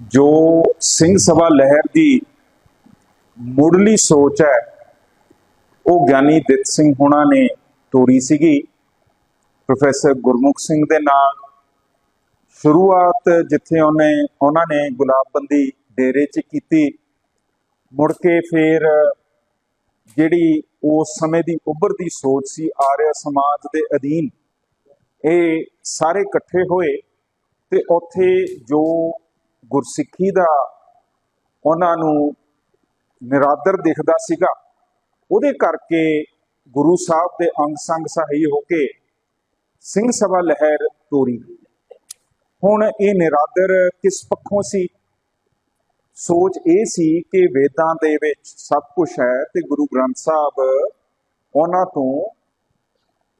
ਜੋ ਸਿੰਘ ਸਭਾ ਲਹਿਰ ਦੀ ਮੁੱਢਲੀ ਸੋਚ ਹੈ, ਉਹ ਗਿਆਨੀ ਦਿੱਤ ਸਿੰਘ ਹੋਣਾ ਨੇ ਤੋਰੀ ਸੀਗੀ। ਪ੍ਰੋਫੈਸਰ ਗੁਰਮੁਖ ਸਿੰਘ ਦੇ ਨਾਲ ਸ਼ੁਰੂਆਤ ਜਿੱਥੇ ਉਹਨੇ, ਉਹਨਾਂ ਨੇ ਗੁਲਾਬਬੰਦੀ ਡੇਰੇ 'ਚ ਕੀਤੀ, ਮੁੜ ਕੇ ਫਿਰ ਜਿਹੜੀ ਉਸ ਸਮੇਂ ਦੀ ਉੱਭਰਦੀ ਸੋਚ ਸੀ, ਆਰਿਆ ਸਮਾਜ ਦੇ ਅਧੀਨ, ਇਹ ਸਾਰੇ ਇਕੱਠੇ ਹੋਏ ਤੇ ਉੱਥੇ ਜੋ ਗੁਰਸਿੱਖੀ ਦਾ ਉਹਨਾਂ ਨੂੰ ਨਿਰਾਦਰ ਦਿਖਦਾ ਸੀਗਾ। ਉਹਦੇ ਕਰਕੇ ਗੁਰੂ ਸਾਹਿਬ ਦੇ ਅੰਗ ਸੰਗ ਸਹੀ ਹੋ ਕੇ ਸਿੰਘ ਸਭਾ ਲਹਿਰ ਤੋਰੀ ਹੁਣ ਇਹ ਨਿਰਾਦਰ ਕਿਸ ਪੱਖੋਂ ਸੀ? ਸੋਚ ਇਹ ਸੀ ਕਿ ਵੇਦਾਂ ਦੇ ਵਿੱਚ ਸਭ ਕੁਝ ਹੈ ਤੇ ਗੁਰੂ ਗ੍ਰੰਥ ਸਾਹਿਬ ਉਹਨਾਂ ਤੋਂ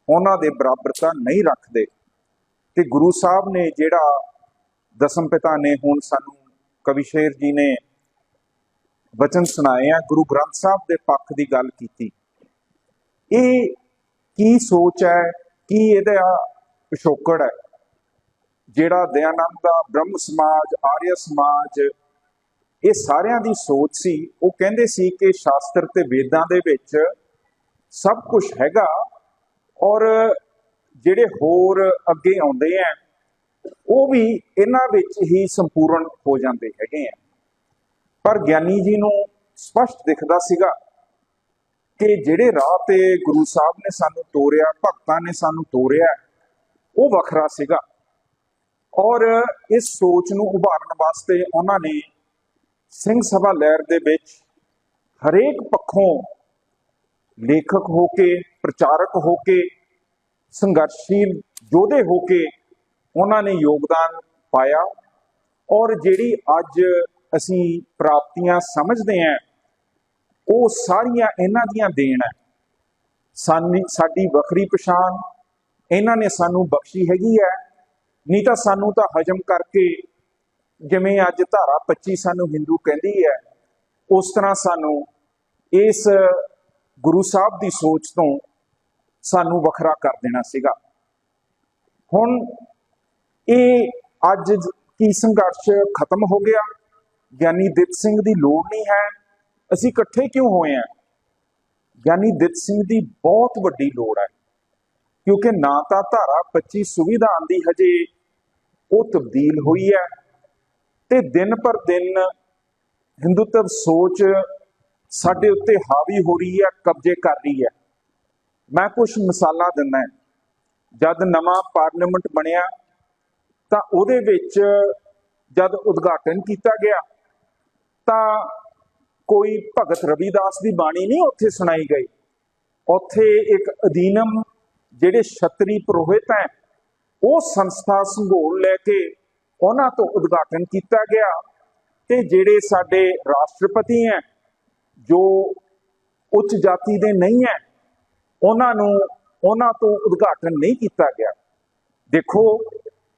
ਉਹਨਾਂ ਦੇ ਬਰਾਬਰਤਾ ਨਹੀਂ ਰੱਖਦੇ। ਤੇ ਗੁਰੂ ਸਾਹਿਬ ਨੇ ਜਿਹੜਾ ਦਸਮ ਪਿਤਾ ਨੇ ਹੁਣ ਸਾਨੂੰ ਕਵੀ ਸ਼ੇਰ ਜੀ ਨੇ ਵਚਨ ਸੁਣਾਏ ਆ, ਗੁਰੂ ਗ੍ਰੰਥ ਸਾਹਿਬ ਦੇ ਪੱਖ ਦੀ ਗੱਲ ਕੀਤੀ। ਇਹ ਕੀ ਸੋਚ ਹੈ, ਕੀ ਇਹਦਾ ਪਿਛੋਕੜ ਹੈ, ਜਿਹੜਾ ਦਇਆਨੰਦ ਦਾ ਬ੍ਰਹਮ ਸਮਾਜ, ਆਰੀਆ ਸਮਾਜ, ਇਹ ਸਾਰਿਆਂ ਦੀ ਸੋਚ ਸੀ। ਉਹ ਕਹਿੰਦੇ ਸੀ ਕਿ ਸ਼ਾਸਤਰ ਤੇ ਵੇਦਾਂ ਦੇ ਵਿੱਚ ਸਭ ਕੁਝ ਹੈਗਾ ਔਰ ਜਿਹੜੇ ਹੋਰ ਅੱਗੇ ਆਉਂਦੇ ਆ ਉਹ ਵੀ ਇਹਨਾਂ ਵਿੱਚ ਹੀ ਸੰਪੂਰਨ ਹੋ ਜਾਂਦੇ ਹੈਗੇ ਆ। ਪਰ ਗਿਆਨੀ ਜੀ ਨੂੰ ਸਪਸ਼ਟ ਦਿਖਦਾ ਸੀਗਾ ਕਿ ਜਿਹੜੇ ਰਾਹ ਤੇ ਗੁਰੂ ਸਾਹਿਬ ਨੇ ਸਾਨੂੰ ਤੋਰਿਆ, ਭਗਤਾਂ ਨੇ ਸਾਨੂੰ ਤੋਰਿਆ, ਉਹ ਵੱਖਰਾ ਸੀਗਾ। ਔਰ ਇਸ ਸੋਚ ਨੂੰ ਉਭਾਰਨ ਵਾਸਤੇ ਉਹਨਾਂ ਨੇ ਸਿੰਘ ਸਭਾ ਲਹਿਰ ਦੇ ਵਿੱਚ ਹਰੇਕ ਪੱਖੋਂ ਲੇਖਕ ਹੋ ਕੇ, ਪ੍ਰਚਾਰਕ ਹੋ ਕੇ, ਸੰਘਰਸ਼ੀਲ ਯੋਧੇ ਹੋ ਕੇ ਉਹਨਾਂ ਨੇ ਯੋਗਦਾਨ ਪਾਇਆ ਔਰ ਜਿਹੜੀ ਅੱਜ ਅਸੀਂ ਪ੍ਰਾਪਤੀਆਂ ਸਮਝਦੇ ਹਾਂ, ਉਹ ਸਾਰੀਆਂ ਇਹਨਾਂ ਦੀਆਂ ਦੇਣ ਹੈ। ਸਾਨੀ, ਸਾਡੀ ਵੱਖਰੀ ਪਛਾਣ, ਇਹਨਾਂ ਨੇ ਸਾਨੂੰ ਬਖਸ਼ੀ ਹੈਗੀ ਹੈ। ਨਹੀਂ ਤਾਂ ਸਾਨੂੰ ਤਾਂ ਹਜਮ ਕਰਕੇ, ਜਿਵੇਂ ਅੱਜ ਧਾਰਾ 25 ਸਾਨੂੰ ਹਿੰਦੂ ਕਹਿੰਦੀ ਹੈ, ਉਸ ਤਰ੍ਹਾਂ ਸਾਨੂੰ ਇਸ ਗੁਰੂ ਸਾਹਿਬ ਦੀ ਸੋਚ ਤੋਂ ਸਾਨੂੰ ਵੱਖਰਾ ਕਰ ਦੇਣਾ ਸੀਗਾ। ਹੁਣ ਇਹ ਅੱਜ ਕੀ ਸੰਘਰਸ਼ ਖਤਮ ਹੋ ਗਿਆ? ਗਿਆਨੀ ਦਿੱਤ ਸਿੰਘ ਦੀ ਲੋੜ ਨਹੀਂ ਹੈ। ਅਸੀਂ ਇਕੱਠੇ ਕਿਉਂ ਹੋਏ ਆ? ਗਿਆਨੀ ਦਿੱਤ ਸਿੰਘ ਦੀ ਬਹੁਤ ਵੱਡੀ ਲੋੜ ਹੈ। ਕਿਉਂਕਿ ਨਾ ਤਾਂ ਧਾਰਾ 25 ਸੁਵਿਧਾ ਦੀ ਹਜੇ ਉਹ ਤਬਦੀਲ ਹੋਈ ਹੈ ਤੇ ਦਿਨ ਪਰ ਦਿਨ ਹਿੰਦੂਤਵ ਸੋਚ ਸਾਡੇ ਉੱਤੇ ਹਾਵੀ ਹੋ ਰਹੀ ਹੈ, ਕਬਜ਼ੇ ਕਰ ਰਹੀ ਹੈ। ਮੈਂ ਕੁਝ ਮਿਸਾਲਾਂ ਦਿੰਦਾ ਜਦ ਨਵਾਂ ਪਾਰਲੀਮੈਂਟ ਬਣਿਆ ਤਾਂ ਉਹਦੇ ਵਿੱਚ ਜਦ ਉਦਘਾਟਨ ਕੀਤਾ ਗਿਆ, ਤਾਂ ਕੋਈ ਭਗਤ ਰਵਿਦਾਸ ਦੀ ਬਾਣੀ ਨਹੀਂ ਉੱਥੇ ਸੁਣਾਈ ਗਈ। ਉੱਥੇ ਇੱਕ ਅਧੀਨਮ ਜਿਹੜੇ ਛਤਰੀ ਪ੍ਰੋਹਿਤ ਹੈ, ਉਹ ਸੰਸਥਾ ਸੰਘੋਲ ਲੈ ਕੇ ਉਹਨਾਂ ਤੋਂ ਉਦਘਾਟਨ ਕੀਤਾ ਗਿਆ ਤੇ ਜਿਹੜੇ ਸਾਡੇ ਰਾਸ਼ਟਰਪਤੀ ਹੈ, ਜੋ ਉੱਚ ਜਾਤੀ ਦੇ ਨਹੀਂ ਹੈ, ਉਹਨਾਂ ਨੂੰ, ਉਹਨਾਂ ਤੋਂ ਉਦਘਾਟਨ ਨਹੀਂ ਕੀਤਾ ਗਿਆ। ਦੇਖੋ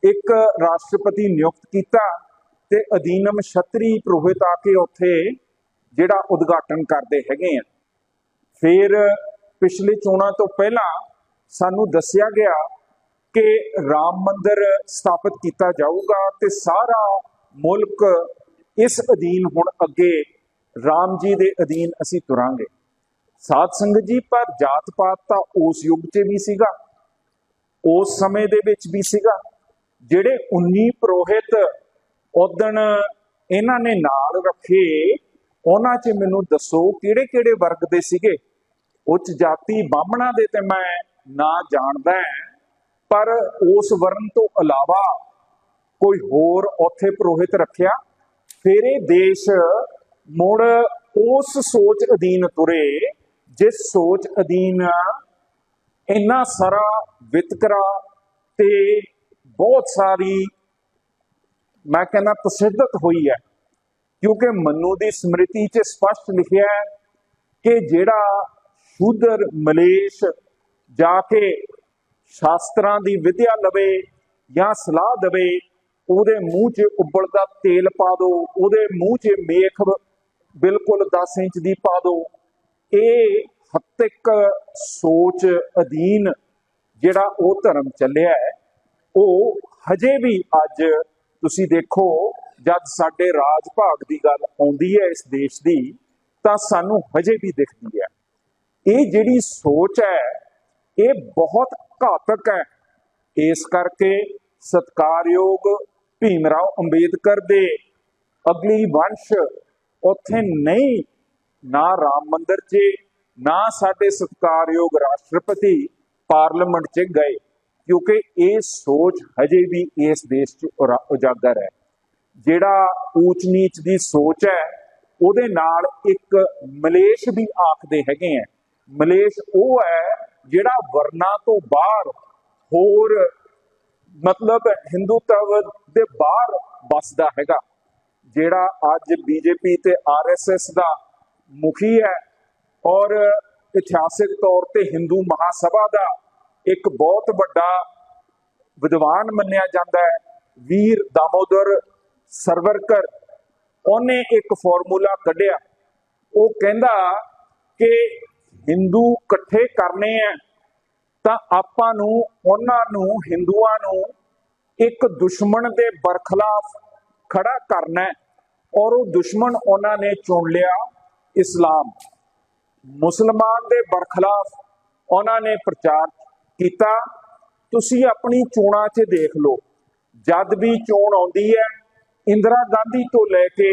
ਇੱਕ ਰਾਸ਼ਟਰਪਤੀ ਨਿਯੁਕਤ ਕੀਤਾ ਤੇ ਅਧੀਨਮ ਛਤਰੀ ਪ੍ਰੋਹਿਤ ਆ ਕੇ ਉੱਥੇ ਜਿਹੜਾ ਉਦਘਾਟਨ ਕਰਦੇ ਹੈਗੇ ਆ। ਫਿਰ ਪਿਛਲੇ ਚੋਣਾਂ ਤੋਂ ਪਹਿਲਾਂ ਸਾਨੂੰ ਦੱਸਿਆ ਗਿਆ ਕਿ ਰਾਮ ਮੰਦਿਰ ਸਥਾਪਿਤ ਕੀਤਾ ਜਾਊਗਾ ਤੇ ਸਾਰਾ ਮੁਲਕ ਇਸ ਅਧੀਨ ਹੁਣ ਅੱਗੇ ਰਾਮ ਜੀ ਦੇ ਅਧੀਨ ਅਸੀਂ ਤੁਰਾਂਗੇ। ਸਾਧ ਸੰਗਤ ਜੀ, ਪਰ ਜਾਤ ਪਾਤ ਤਾਂ ਉਸ ਯੁੱਗ 'ਚ ਵੀ ਸੀਗਾ, ਉਸ ਸਮੇਂ ਦੇ ਵਿੱਚ ਵੀ ਸੀਗਾ। ਜਿਹੜੇ 19 ਪ੍ਰੋਹਿਤ ਉਦਣ ਇਹਨਾਂ ਨੇ ਨਾਲ ਰੱਖੇ, ਉਹਨਾਂ 'ਚ ਮੈਨੂੰ ਦੱਸੋ ਕਿਹੜੇ ਕਿਹੜੇ ਵਰਗ ਦੇ ਸੀਗੇ? ਉੱਚ ਜਾਤੀ ਬਾਹਮਣਾ ਦੇ ਤੇ ਮੈਂ ਨਾ ਜਾਣਦਾ ਹਾਂ ਪਰ ਉਸ ਵਰਨ ਤੋਂ ਇਲਾਵਾ ਕੋਈ ਹੋਰ ਉੱਥੇ ਪ੍ਰੋਹਿਤ ਰੱਖਿਆ? ਫਿਰ ਇਹ ਦੇਸ਼ ਮੁੜ ਉਸ ਸੋਚ ਅਧੀਨ ਤੁਰੇ, ਜਿਸ ਸੋਚ ਅਧੀਨ ਇੰਨਾ ਸਾਰਾ ਵਿਤਕਰਾ ਤੇ ਬਹੁਤ ਸਾਰੀ, ਮੈਂ ਕਹਿੰਦਾ ਤਸ਼ੱਦਦ ਹੋਈ ਹੈ, ਕਿਉਂਕਿ ਮਨੂ ਦੀ ਸਮ੍ਰਿਤੀ 'ਚ ਸਪਸ਼ਟ ਲਿਖਿਆ ਹੈ ਕਿ ਜਿਹੜਾ ਸ਼ੂਦਰ ਮਲੇਸ਼ ਜਾ ਕੇ ਸ਼ਾਸਤਰਾਂ ਦੀ ਵਿਦਿਆ ਲਵੇ ਜਾਂ ਸਲਾਹ ਦੇਵੇ, ਉਹਦੇ ਮੂੰਹ 'ਚ ਉਬਲਦਾ ਤੇਲ ਪਾ ਦਿਓ ਉਹਦੇ ਮੂੰਹ 'ਚ ਮੇਖ ਬਿਲਕੁਲ 10 ਇੰਚ ਦੀ ਪਾ ਦਿਓ ਇਹ ਹੱਤਿਕ ਸੋਚ ਅਧੀਨ ਜਿਹੜਾ ਉਹ ਧਰਮ ਚੱਲਿਆ ਹੈ। ਉਹ ਹਜੇ ਵੀ ਅੱਜ ਤੁਸੀਂ ਦੇਖੋ, ਜਦ ਸਾਡੇ ਰਾਜ ਭਾਗ ਦੀ ਗੱਲ ਆਉਂਦੀ ਹੈ ਇਸ ਦੇਸ਼ ਦੀ, ਤਾਂ ਸਾਨੂੰ ਹਜੇ ਵੀ ਦਿਖਦੀ ਹੈ। ਇਹ ਜਿਹੜੀ ਸੋਚ ਹੈ, ਇਹ ਬਹੁਤ ਘਾਤਕ ਹੈ। ਇਸ ਕਰਕੇ ਸਤਕਾਰਯੋਗ ਭੀਮ ਰਾਓ ਅੰਬੇਦਕਰ ਦੇ ਅਗਲੀ ਵੰਸ਼ ਉੱਥੇ ਨਹੀਂ, ਨਾ ਰਾਮ ਮੰਦਰ 'ਚ, ਨਾ ਸਾਡੇ ਸਤਕਾਰਯੋਗ ਰਾਸ਼ਟਰਪਤੀ ਪਾਰਲੀਮੈਂਟ 'ਚ ਗਏ। ਕਿਉਂਕਿ ਇਹ ਸੋਚ ਹਜੇ ਵੀ ਇਸ ਦੇਸ਼ 'ਚ ਉਜਾਗਰ ਹੈ। ਜਿਹੜਾ ਊਚ ਨੀਚ ਦੀ ਸੋਚ ਹੈ, ਉਹਦੇ ਨਾਲ ਇੱਕ ਮਲੇਸ਼ ਵੀ ਆਖਦੇ ਹੈਗੇ ਆ ਮਲੇਸ਼ ਉਹ ਹੈ ਜਿਹੜਾ ਵਰਨਾ ਤੋਂ ਬਾਹਰ ਹੋਰ ਮਤਲਬ ਹਿੰਦੂਤਵ ਦੇ ਬਾਹਰ ਵੱਸਦਾ ਹੈਗਾ। ਜਿਹੜਾ ਅੱਜ ਬੀਜੇਪੀ ਤੇ ਆਰਐਸਐਸ ਦਾ ਮੁਖੀ ਹੈ ਔਰ ਇਤਿਹਾਸਿਕ ਤੌਰ ਤੇ ਹਿੰਦੂ ਮਹਾਸਭਾ ਦਾ ਇੱਕ ਬਹੁਤ ਵੱਡਾ ਵਿਦਵਾਨ ਮੰਨਿਆ ਜਾਂਦਾ ਹੈ, ਵੀਰ ਦਾਮੋਦਰ ਸਰਵਰਕਰ। ਉਹਨੇ ਇੱਕ ਫਾਰਮੂਲਾ ਕੱਢਿਆ। ਉਹ ਕਹਿੰਦਾ ਕਿ ਹਿੰਦੂ ਇਕੱਠੇ ਕਰਨੇ ਆ, ਤਾਂ ਆਪਾਂ ਨੂੰ, ਉਹਨਾਂ ਨੂੰ, ਹਿੰਦੂਆਂ ਨੂੰ ਇੱਕ ਦੁਸ਼ਮਣ ਦੇ ਬਰਖਲਾਫ ਖੜਾ ਕਰਨਾ ਔਰ ਉਹ ਦੁਸ਼ਮਣ ਉਹਨਾਂ ਨੇ ਚੁਣ ਲਿਆ ਇਸਲਾਮ। ਮੁਸਲਮਾਨ ਦੇ ਬਰਖਲਾਫ ਉਹਨਾਂ ਨੇ ਪ੍ਰਚਾਰ ਕੀਤਾ, ਤੁਸੀਂ ਆਪਣੀ ਚੋਣਾਂ 'ਚ ਦੇਖ ਲਓ। ਜਦ ਵੀ ਚੋਣ ਆਉਂਦੀ ਹੈ, ਇੰਦਰਾ ਗਾਂਧੀ ਤੋਂ ਲੈ ਕੇ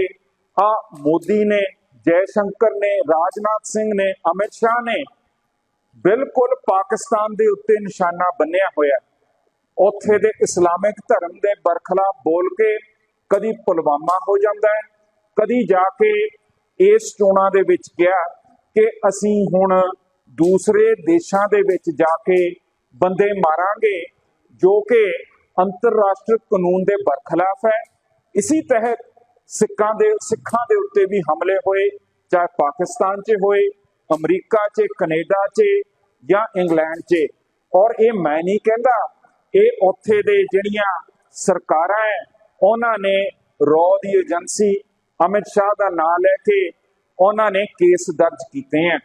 ਆ ਮੋਦੀ ਨੇ ਜੈ ਸ਼ੰਕਰ ਨੇ, ਰਾਜਨਾਥ ਸਿੰਘ ਨੇ, ਅਮਿਤ ਸ਼ਾਹ ਨੇ, ਬਿਲਕੁਲ ਪਾਕਿਸਤਾਨ ਦੇ ਉੱਤੇ ਨਿਸ਼ਾਨਾ ਬੰਨਿਆ ਹੋਇਆ। ਉੱਥੇ ਦੇ ਇਸਲਾਮਿਕ ਧਰਮ ਦੇ ਬਰਖਲਾਫ ਬੋਲ ਕੇ ਕਦੀ ਪੁਲਵਾਮਾ ਹੋ ਜਾਂਦਾ ਹੈ, ਕਦੀ ਜਾ ਕੇ ਇਸ ਚੋਣਾਂ ਦੇ ਵਿੱਚ ਗਿਆ ਕਿ ਅਸੀਂ ਹੁਣ ਦੂਸਰੇ ਦੇਸ਼ਾਂ ਦੇ ਵਿੱਚ ਜਾ ਕੇ ਬੰਦੇ ਮਾਰਾਂਗੇ, ਜੋ ਕਿ ਅੰਤਰਰਾਸ਼ਟਰੀ ਕਾਨੂੰਨ ਦੇ ਬਰਖਲਾਫ ਹੈ। ਇਸੇ ਤਹਿਤ ਸਿੱਖਾਂ ਦੇ ਸਿੱਖਾਂ ਦੇ ਉੱਤੇ ਵੀ ਹਮਲੇ ਹੋਏ, ਚਾਹੇ ਪਾਕਿਸਤਾਨ 'ਚ ਹੋਏ, ਅਮਰੀਕਾ 'ਚ, ਕੈਨੇਡਾ 'ਚ ਜਾਂ ਇੰਗਲੈਂਡ 'ਚ। ਔਰ ਇਹ ਮੈਂ ਨਹੀਂ ਕਹਿੰਦਾ, ਇਹ ਉੱਥੇ ਦੇ ਜਿਹੜੀਆਂ ਸਰਕਾਰਾਂ ਹੈ ਉਹਨਾਂ ਨੇ ਰੋ ਦੀ ਏਜੰਸੀ ਅਮਿਤ ਸ਼ਾਹ ਦਾ ਨਾਮ ਲੈ ਕੇ ਉਹਨਾਂ ਨੇ ਕੇਸ ਦਰਜ ਕੀਤੇ ਹੈ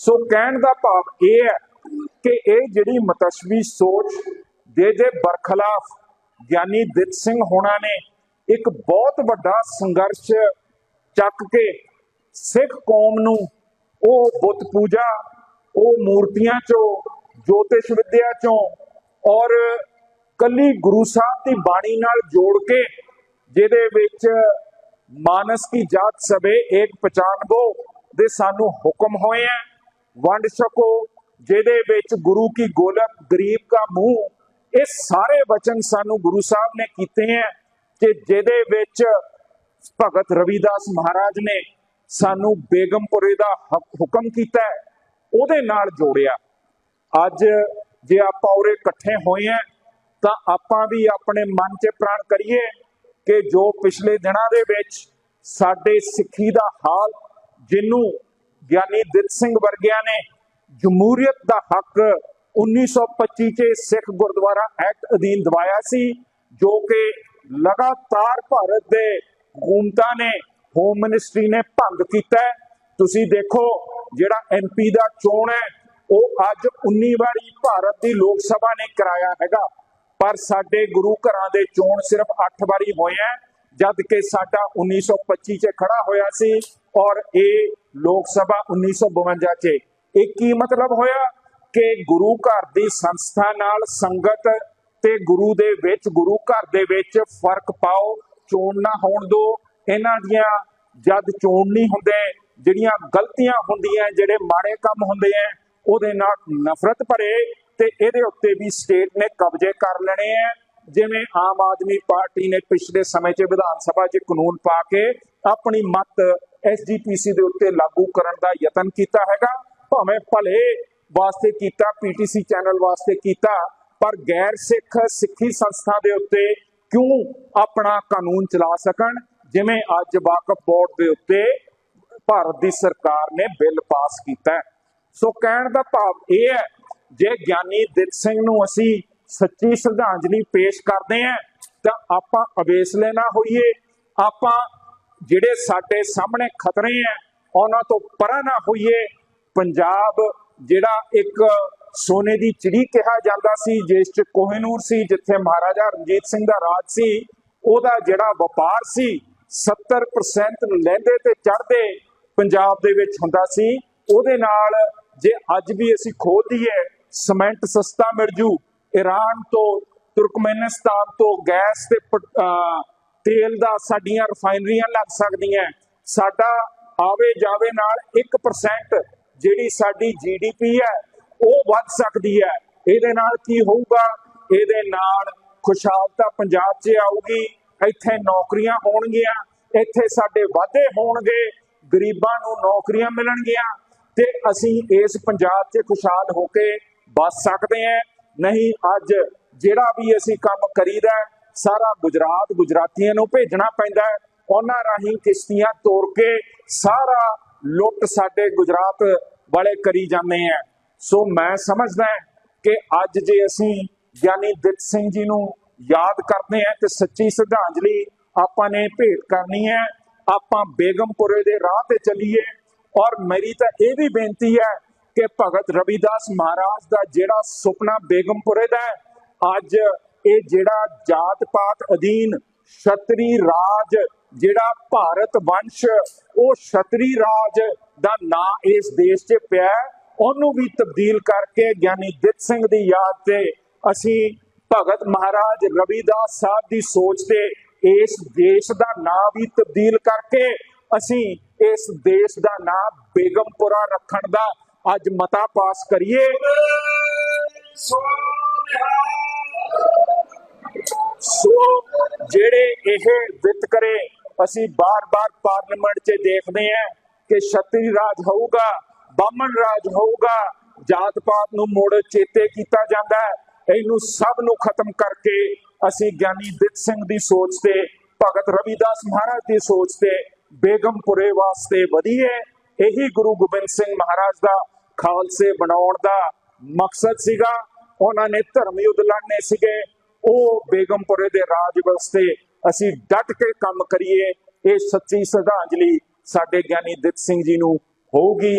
ਸੋ ਕਹਿਣ ਦਾ ਭਾਵ ਇਹ ਹੈ ਕਿ ਇਹ ਜਿਹੜੀ ਮਤਸਵੀ ਸੋਚ ਦੇ ਦੇ ਬਰਖਲਾਫ ਗਿਆਨੀ ਦਿੱਤ ਸਿੰਘ ਹੋਣਾ ਨੇ ਇੱਕ ਬਹੁਤ ਵੱਡਾ ਸੰਘਰਸ਼ ਚੱਕ ਕੇ ਸਿੱਖ ਕੌਮ ਨੂੰ ਉਹ ਬੁੱਤ ਪੂਜਾ, ਉਹ ਮੂਰਤੀਆਂ ਚੋਂ, ਜੋਤਿਸ਼ ਵਿਦਿਆ ਚੋਂ ਔਰ ਕੱਲੀ ਗੁਰੂ ਸਾਹਿਬ ਦੀ ਬਾਣੀ ਨਾਲ ਜੋੜ ਕੇ ਜਿਹਦੇ ਵਿੱਚ ਮਾਨਸ ਕੀ ਜਾਤ ਸਭੇ ਏਕ ਪਛਾਨਬੋ ਦੇ ਸਾਨੂੰ ਹੁਕਮ ਹੋਏ ਹੈ। ਵੰਡ ਛਕੋ ਜਿਹਦੇ ਵਿੱਚ ਗੁਰੂ ਕੀ ਗੋਲਕ, ਗਰੀਬ ਕਾ ਮੂੰਹ, ਇਹ ਸਾਰੇ ਵਚਨ ਸਾਨੂੰ ਗੁਰੂ ਸਾਹਿਬ ਨੇ ਕੀਤੇ ਹੈ ਕਿ ਜਿਹਦੇ ਵਿੱਚ ਭਗਤ ਰਵਿਦਾਸ ਮਹਾਰਾਜ ਨੇ ਸਾਨੂੰ ਬੇਗਮਪੁਰੇ ਦਾ ਹੁਕਮ ਕੀਤਾ ਹੈ, ਉਹਦੇ ਨਾਲ ਜੋੜਿਆ। ਅੱਜ ਜੇ ਆਪਾਂ ਉਰੇ ਇਕੱਠੇ ਹੋਏ ਆ ਤਾਂ ਆਪਾਂ ਵੀ ਆਪਣੇ ਮਨ 'ਚ ਪ੍ਰਾਣ ਕਰੀਏ ਕਿ ਜੋ ਪਿਛਲੇ ਦਿਨਾਂ ਦੇ ਵਿੱਚ ਸਾਡੇ ਸਿੱਖੀ ਦਾ ਹਾਲ, ਜਿਹਨੂੰ ਗਿਆਨੀ ਦਿੱਤ ਸਿੰਘ ਵਰਗਿਆਂ ਨੇ ਜਮਹੂਰੀਅਤ ਦਾ ਹੱਕ 1925 ਚ ਸਿੱਖ ਗੁਰਦੁਆਰਾ ਐਕਟ ਅਧੀਨ ਦਵਾਇਆ ਸੀ, ਜੋ ਕਿ ਲਗਾਤਾਰ ਭਾਰਤ ਦੇ ਹਕੂਮਤਾਂ ਨੇ ਹੋਮ ਮਿਨਿਸਟਰੀ ਨੇ ਭੰਗ ਕੀਤਾ ਤੁਸੀਂ ਦੇਖੋ, ਜਿਹੜਾ ਐਮਪੀ ਦਾ ਚੋਣ ਹੈ, ਉਹ ਅੱਜ 19 ਵਾਰੀ ਭਾਰਤ ਦੀ ਲੋਕ ਸਭਾ ਨੇ ਕਰਾਇਆ ਹੈਗਾ। ਪਰ ਸਾਡੇ ਗੁਰੂ ਘਰਾਂ ਦੇ ਚੋਣ ਸਿਰਫ 8 ਵਾਰੀ ਹੋਏ ਹੈ, ਜਦ ਕਿ ਸਾਡਾ 1925 ਚ ਖੜਾ ਹੋਇਆ ਸੀ ਔਰ ਇਹ ਲੋਕ ਸਭਾ 1952 ਚ ਇਹ ਕੀ ਮਤਲਬ ਹੋਇਆ ਕਿ ਗੁਰੂ ਘਰ ਦੀ ਸੰਸਥਾ ਨਾਲ ਸੰਗਤ ਤੇ ਗੁਰੂ ਦੇ ਵਿੱਚ, ਗੁਰੂ ਘਰ ਦੇ ਵਿੱਚ ਫ਼ਰਕ ਪਾਓ, ਚੋਣ ਨਾ ਹੋਣ ਦੋ ਇਹਨਾਂ ਦੀਆਂ ਜਦ ਚੋਣ ਨਹੀਂ ਹੁੰਦੇ, ਜਿਹੜੀਆਂ ਗਲਤੀਆਂ ਹੁੰਦੀਆਂ, ਜਿਹੜੇ ਮਾੜੇ ਕੰਮ ਹੁੰਦੇ ਆ ਉਹਦੇ ਨਾਲ ਨਫ਼ਰਤ ਭਰੇ ਤੇ ਇਹਦੇ ਉੱਤੇ ਵੀ ਸਟੇਟ ਨੇ ਕਬਜ਼ੇ ਕਰ ਲੈਣੇ ਆ ਜਿਵੇਂ ਆਮ ਆਦਮੀ ਪਾਰਟੀ ਨੇ ਪਿਛਲੇ ਸਮੇਂ 'ਚ ਵਿਧਾਨ ਸਭਾ 'ਚ ਕਾਨੂੰਨ ਪਾ ਕੇ ਆਪਣੀ ਮਤ ਐਸਜੀਪੀਸੀ ਦੇ ਉੱਤੇ ਲਾਗੂ ਕਰਨ ਦਾ ਯਤਨ ਕੀਤਾ ਹੈਗਾ। ਭਾਵੇਂ ਭਲੇ ਵਾਸਤੇ ਕੀਤਾ, ਪੀਟੀਸੀ ਚੈਨਲ ਵਾਸਤੇ ਕੀਤਾ, ਪਰ ਗੈਰ ਸਿੱਖ ਸਿੱਖੀ ਸੰਸਥਾ ਦੇ ਉੱਤੇ ਕਿਉਂ ਆਪਣਾ ਕਾਨੂੰਨ ਚਲਾ ਸਕਣ? ਜਿਵੇਂ ਅੱਜ ਵਾਕਫ ਬੋਰਡ ਦੇ ਉੱਤੇ ਭਾਰਤ ਦੀ ਸਰਕਾਰ ਨੇ ਬਿੱਲ ਪਾਸ ਕੀਤਾ ਸੋ ਕਹਿਣ ਦਾ ਭਾਵ ਇਹ ਹੈ, ਜੇ ਗਿਆਨੀ ਦਿੱਤ ਸਿੰਘ ਨੂੰ ਅਸੀਂ ਸੱਚੀ ਸ਼ਰਧਾਂਜਲੀ ਪੇਸ਼ ਕਰਦੇ ਹਾਂ, ਤਾਂ ਆਪਾਂ ਅਵੇਸਲੇ ਨਾ ਹੋਈਏ। ਆਪਾਂ ਜਿਹੜੇ ਸਾਡੇ ਸਾਹਮਣੇ ਖਤਰੇ ਹੈ, ਉਹਨਾਂ ਤੋਂ ਪਰਾਂ ਨਾ ਹੋਈਏ। ਪੰਜਾਬ ਜਿਹੜਾ ਇੱਕ ਸੋਨੇ ਦੀ ਚਿੜੀ ਕਿਹਾ ਜਾਂਦਾ ਸੀ, ਜਿਸ ਚ ਕੋਹਿਨੂਰ ਸੀ, ਜਿੱਥੇ ਮਹਾਰਾਜਾ ਰਣਜੀਤ ਸਿੰਘ ਦਾ ਰਾਜ ਸੀ, ਉਹਦਾ ਜਿਹੜਾ ਵਪਾਰ ਸੀ 70% ਲੈਂਦੇ ਤੇ ਚੜਦੇ ਪੰਜਾਬ ਦੇ ਵਿੱਚ ਹੁੰਦਾ ਸੀ। ਉਹਦੇ ਨਾਲ ਜੇ ਅੱਜ ਵੀ ਅਸੀਂ ਖੋਲ ਦਈਏ ਸੀਮੈਂਟ ਸਸਤਾ ਮਿਲ ਜੂ ਈਰਾਨ ਤੋਂ, ਤੁਰਕਮੇਨਿਸਤਾਨ ਤੋਂ ਗੈਸ ਤੇ ਤੇਲ ਦਾ ਸਾਡੀਆਂ ਰਿਫਾਈਨਰੀਆਂ ਲੱਗ ਸਕਦੀਆਂ। ਸਾਡਾ ਆਵੇ ਜਾਵੇ ਨਾਲ 1% ਜਿਹੜੀ ਸਾਡੀ ਜੀਡੀਪੀ ਹੈ, ਉਹ ਵੱਧ ਸਕਦੀ ਹੈ। ਇਹਦੇ ਨਾਲ ਕੀ ਹੋਊਗਾ? ਇਹਦੇ ਨਾਲ ਖੁਸ਼ਹਾਲਤਾ ਪੰਜਾਬ 'ਚ ਆਊਗੀ। ਇੱਥੇ ਨੌਕਰੀਆਂ ਹੋਣਗੀਆਂ। ਇੱਥੇ ਸਾਡੇ ਵਾਧੇ ਹੋਣਗੇ। ਗਰੀਬਾਂ ਨੂੰ ਨੌਕਰੀਆਂ ਮਿਲਣਗੀਆਂ। ਤੇ ਅਸੀਂ ਇਸ ਪੰਜਾਬ 'ਚ ਖੁਸ਼ਹਾਲ ਹੋ ਕੇ ਬਸ ਸਕਦੇ ਹਾਂ। ਨਹੀਂ, ਅੱਜ ਜਿਹੜਾ ਵੀ ਅਸੀਂ ਕੰਮ ਕਰੀਦਾ ਸਾਰਾ ਗੁਜਰਾਤ ਗੁਜਰਾਤੀਆਂ ਨੂੰ ਭੇਜਣਾ ਪੈਂਦਾ ਉਹਨਾਂ ਰਾਹੀਂ ਕਿਸ਼ਤੀਆਂ ਤੋੜ ਕੇ ਸਾਰਾ ਲੁੱਟ ਸਾਡੇ ਗੁਜਰਾਤ ਵਾਲੇ ਕਰੀ ਜਾਂਦੇ ਆ। ਸੋ ਮੈਂ ਸਮਝਦਾ ਕਿ ਅੱਜ ਜੇ ਅਸੀਂ ਗਿਆਨੀ ਦਿੱਤ ਸਿੰਘ ਜੀ ਨੂੰ ਯਾਦ ਕਰਦੇ ਹਾਂ ਤੇ ਸੱਚੀ ਸ਼ਰਧਾਂਜਲੀ ਆਪਾਂ ਨੇ ਭੇਟ ਕਰਨੀ ਹੈ, ਆਪਾਂ ਬੇਗਮਪੁਰੇ ਦੇ ਰਾਹ ਤੇ ਚੱਲੀਏ ਔਰ ਮੇਰੀ ਤਾਂ ਇਹ ਵੀ ਬੇਨਤੀ ਹੈ ਕਿ ਭਗਤ ਰਵਿਦਾਸ ਮਹਾਰਾਜ ਦਾ ਜਿਹੜਾ ਸੁਪਨਾ ਬੇਗਮਪੁਰੇ ਦਾ ਅੱਜ ਇਹ ਜਿਹੜਾ ਜਾਤ ਪਾਤ ਅਧੀਨ ਛਤਰੀ ਰਾਜ ਜਿਹੜਾ ਭਾਰਤ ਵੰਸ਼, ਉਹ ਛਤਰੀ ਰਾਜ ਦਾ ਨਾਂ ਇਸ ਦੇਸ਼ 'ਚ ਪਿਆ ਉਹਨੂੰ ਵੀ ਤਬਦੀਲ ਕਰਕੇ ਗਿਆਨੀ ਦਿੱਤ ਸਿੰਘ ਦੀ ਯਾਦ ਤੇ ਅਸੀਂ ਭਗਤ ਮਹਾਰਾਜ ਰਵਿਦਾਸ ਸਾਹਿਬ ਦੀ ਸੋਚ ਤੇ ਇਸ ਦੇਸ਼ ਦਾ ਨਾਂ ਵੀ ਤਬਦੀਲ ਕਰਕੇ ਅਸੀਂ ਇਸ ਦੇਸ਼ ਦਾ ਨਾਂ ਬੇਗਮਪੁਰਾ ਰੱਖਣ ਦਾ ਅੱਜ ਮਤਾ ਪਾਸ ਕਰੀਏ। ਸੋ ਜਿਹੜੇ ਇਹ ਵਿਤਕਰੇ ਅਸੀਂ ਬਾਰ-ਬਾਰ ਪਾਰਲੀਮੈਂਟ 'ਚ ਦੇਖਦੇ ਹਾਂ ਕਿ ਛਤਰੀ ਰਾਜ ਹੋਊਗਾ ਬਾਮਣ ਰਾਜ ਹੋਊਗਾ, ਜਾਤ ਪਾਤ ਨੂੰ ਮੋੜ ਚੇਤੇ ਕੀਤਾ ਜਾਂਦਾ ਹੈ। ਇਹਨੂੰ ਸਭ ਨੂੰ ਖਤਮ ਕਰਕੇ ਅਸੀਂ ਗਿਆਨੀ ਦਿੱਤ ਸਿੰਘ ਦੀ ਸੋਚ ਤੇ, ਭਗਤ ਰਵਿਦਾਸ ਮਹਾਰਾਜ ਦੀ ਸੋਚ ਤੇ, ਬੇਗਮਪੁਰੇ ਵਾਸਤੇ ਵਧੀਏ। ਇਹੀ ਗੁਰੂ ਗੋਬਿੰਦ ਸਿੰਘ ਮਹਾਰਾਜ ਦਾ ਖਾਲਸੇ ਬਣਾਉਣ ਦਾ ਮਕਸਦ ਸੀਗਾ। ਉਹਨਾਂ ਨੇ ਧਰਮ ਯੁੱਧ ਲੜਨੇ ਸੀਗੇ। ਉਹ ਬੇਗਮਪੁਰੇ ਦੇ ਰਾਜ ਵਾਸਤੇ ਅਸੀਂ ਡਟ ਕੇ ਕੰਮ ਕਰੀਏ, ਇਹ ਸੱਚੀ ਸ਼ਰਧਾਂਜਲੀ ਸਾਡੇ ਗਿਆਨੀ ਦਿੱਤ ਸਿੰਘ ਜੀ ਨੂੰ ਹੋਊਗੀ।